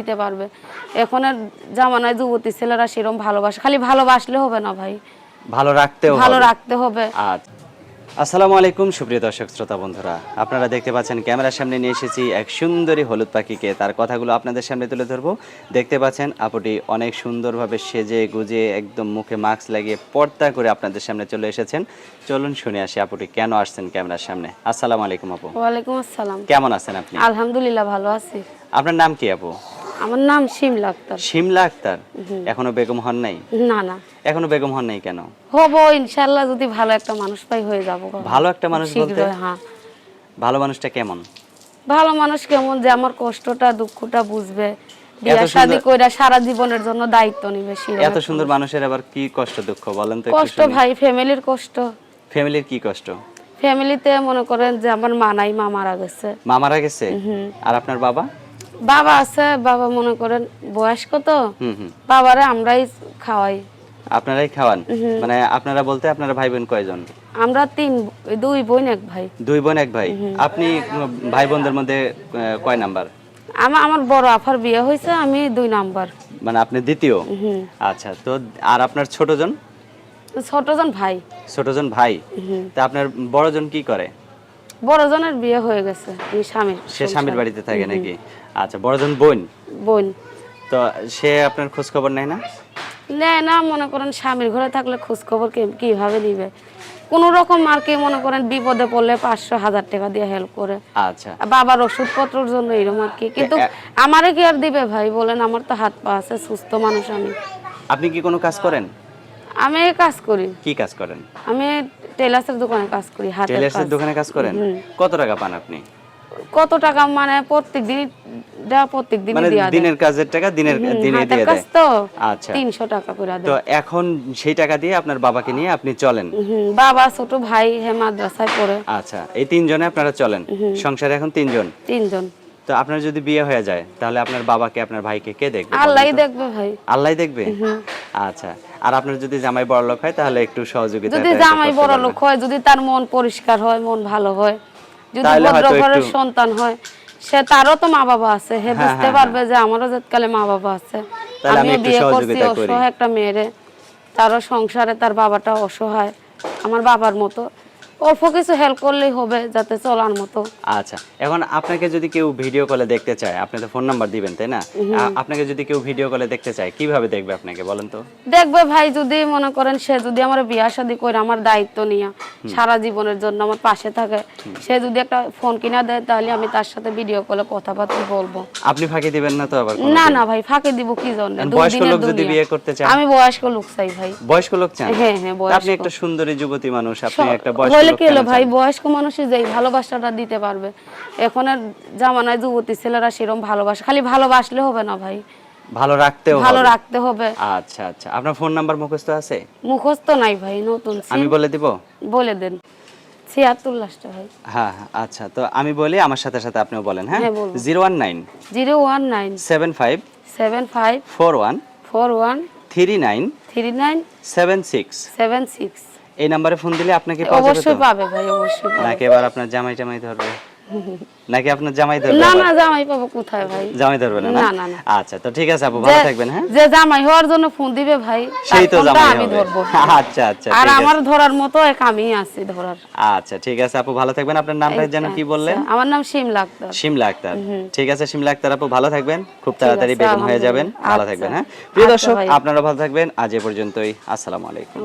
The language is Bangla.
দিতে পারবে। এখনের জামানায় যুবতী ছেলেরা সেরকম ভালোবাসে খালি ভালোবাসলে হবে না ভাই। ভালো রাখতেও ভালো রাখতে হবে। আচ্ছা। আসসালামু আলাইকুম সুপ্রিয় দর্শক শ্রোতা বন্ধুরা। আপনারা দেখতে পাচ্ছেন ক্যামেরার সামনে নিয়ে এসেছি এক সুন্দরী হলুদ পাখিকে। তার কথাগুলো আপনাদের সামনে তুলে ধরবো। দেখতে পাচ্ছেন আপুটি অনেক সুন্দরভাবে সেজে গুজে একদম মুখে মাস্ক লাগিয়ে পর্দা করে আপনাদের সামনে চলে এসেছেন। চলুন শুনে আসি আপুটি কেন আসছেন ক্যামেরার সামনে? আসসালামু আলাইকুম আপু। ওয়ালাইকুম আসসালাম। কেমন আছেন আপনি? আলহামদুলিল্লাহ ভালো আছি। আপনার নাম কি আপু? আমার নাম শিমলা আক্তার। শিমলা আক্তার? এখনও বেগম হন নাই? না না। এখনও বেগম হন নাই কেন? হব ইনশাল্লাহ যদি ভালো একটা মানুষ পাই হয়ে যাব। ভালো একটা মানুষ বলতে? হ্যাঁ। ভালো মানুষটা কেমন? ভালো মানুষ কেমন যে আমার কষ্টটা দুঃখটা বুঝবে। বিয়া শাদি কইরা সারা জীবনের জন্য দায়িত্ব নিবে এত সুন্দর মানুষের আবার কি কষ্ট দুঃখ? বলেন তো কষ্ট ভাই ফ্যামিলির কষ্ট। ফ্যামিলির কি কষ্ট? ফ্যামিলিতে মনে করেন যে আমার মা নাই মা মারা গেছে। মা মারা গেছে? আর আপনার বাবা? বাবা আছে বাবা মনে করেন বয়স্ক তো বাবারে আমরাই খাওয়াই। আপনারাই খাওয়ান? মানে আপনারা বলতে আপনারা ভাই বোন কয়জন? আমরা তিন দুই বোন এক ভাই। দুই বোন এক ভাই? আপনি ভাই বোনদের মধ্যে কয় নাম্বার? আমার আমার বড় আফার বিয়ে হয়েছে আমি দুই নাম্বার। মানে আপনি দ্বিতীয়? আচ্ছা তো আর আপনার ছোটজন? ছোটজন ভাই। ছোটজন ভাই? তা আপনার বড়জন কি করে? বড়জনের বিয়ে হয়ে গেছে আমি স্বামীর সে স্বামীর বাড়িতে থাকে নাকি? আচ্ছা বড়জন বোন? বোন। তো সে আপনার খোঁজ খবর নেয় না? নেয় না মনে করেন স্বামীর ঘরে থাকলে খোঁজ খবর কে- কীভাবে নিবে? কোন রকম আর কি মনে করেন বিপদে পড়লে পাঁচশো হাজার টাকা দিয়ে হেল্প করে। আচ্ছা। বাবার ওষুধপত্রের জন্য এরকম আর কি। কিন্তু আমারে কি আর দিবে ভাই? বলেন আমার তো হাত পা আছে সুস্থ মানুষ আমি। আপনি কি কোনো কাজ করেন? আমি কাজ করি। কি কাজ করেন? আমি টেলার্সের দোকানে কাজ করি হাতের টেলার্সের দোকানে কাজ করেন? কত টাকা পান আপনি? কত টাকা মানে প্রত্যেক প্রত্যেক মানে দিনের কাজের টাকা দিনের দিনে দিয়ে দেয় তো আচ্ছা। তিনশো টাকা করে তো এখন সেই টাকা দিয়ে আপনার বাবাকে নিয়ে আপনি চলেন? বাবা ছোট ভাই হে মাদ্রাসায় পড়ে। আচ্ছা এই তিনজনে আপনারা চলেন? সংসারে এখন তিনজন? তিনজন। তো আপনার যদি বিয়ে হয়ে যায় তাহলে আপনার বাবাকে আপনার ভাইকে কে দেখবে আল্লাহ দেখবে ভাই। আল্লাহ দেখবে? আচ্ছা আর আপনার যদি জামাই বড় লোক হয় তাহলে একটু সহযোগিতা যদি জামাই বড় লোক হয় যদি তার মন পরিষ্কার হয় মন ভালো হয় যদি ভদ্র ঘরের সন্তান হয় সে তারও তো মা বাবা আছে হে হ্যাঁ, বুঝতে হ্যাঁ, পারবে যে আমারও যেতকালে মা বাবা আছে। তাহলে আমি একটু বিয়ে করছি সহযোগিতা করি। অসহায় একটা মেয়েরে তারও সংসারে তার বাবাটা অসহায় আমার বাবার মতো। অল্প কিছু হেল্প করলেই হবে যাতে চলার মতো। আচ্ছা এখন আপনাকে যদি কেউ ভিডিও কলে দেখতে চায় আপনি তো ফোন নাম্বার দিবেন তাই না? আপনাকে যদি কেউ ভিডিও কলে দেখতে চায় কীভাবে দেখবে আপনাকে বলেন তো? দেখবে ভাই যদি মনে করেন সে যদি আমার বিয়া শাদি করে আমার দায়িত্ব নিয়ে সারা জীবনের জন্য আমার পাশে থাকে সে যদি একটা ফোন কিনা দেয় তাহলে আমি তার সাথে ভিডিও কলে কথাবার্তা বলব। আপনি ফাঁকি দিবেন না তো আবার না না ভাই ফাঁকে দিব কি জন্য? বয়স্ক লোক যদি বিয়ে করতে চায়? আমি বয়স্ক লোক চাই ভাই। বয়স্ক লোক চান? হ্যাঁ হ্যাঁ বয়স্ক আপনি একটা সুন্দরী যুবতী মানুষ আপনি একটা বয়স্ক হলে লোক কি হলো? ভাই বয়স্ক মানুষই যেই ভালোবাসাটা দিতে পারবে। এখনের জামানায় যুবতী ছেলেরা সেরকম ভালোবাসে। খালি ভালোবাসলে হবে না ভাই। ভালো রাখতেও ভালো রাখতে হবে। আচ্ছা আচ্ছা। আপনার ফোন নাম্বার মুখস্থ আছে? মুখস্থ নাই ভাই নতুন। আমি বলে দিব? বলে দেন। ছিয়াত্তর লাস্টটা ভাই। হ্যাঁ হ্যাঁ, আচ্ছা তো আমি বলি আমার সাথে সাথে আপনিও বলেন হ্যাঁ? হ্যাঁ, zero one nine zero one nine seven five seven five four one four one three nine three nine seven six seven six এই নাম্বারে ফোন দিলে আপনাকে পাওয়া যাবে অবশ্যই পাবে ভাই অবশ্যই নাকি এবার আপনার জামাই জামাই ধরবে? নাকি আপনার জামাই ধরবে না না জামাই পাবো কোথায় ভাই? জামাই ধরবে না না, না। আচ্ছা তো ঠিক আছে আপু ভালো থাকবেন হ্যাঁ? যে জামাই হওয়ার জন্য ফোন দিবে ভাই সেই তো জামাই আমি ধরবো। আচ্ছা আচ্ছা আর আমার ধরার মতো এক আমি আছি ধরার। আচ্ছা ঠিক আছে আপু ভালো থাকবেন। আপনার নামটা যেন কি বললেন? আচ্ছা, আমার নাম শিমলা আক্তার। শিমলা আক্তার। ঠিক আছে শিমলা আক্তার আপু ভালো থাকবেন। খুব তাড়াতাড়ি বেগম হয়ে যাবেন। ভালো আচ্ছা। থাকবেন হ্যাঁ? প্রিয় আচ্ছা দর্শক আপনারা ভালো থাকবেন। আজ এ পর্যন্তই। আসসালামু আলাইকুম।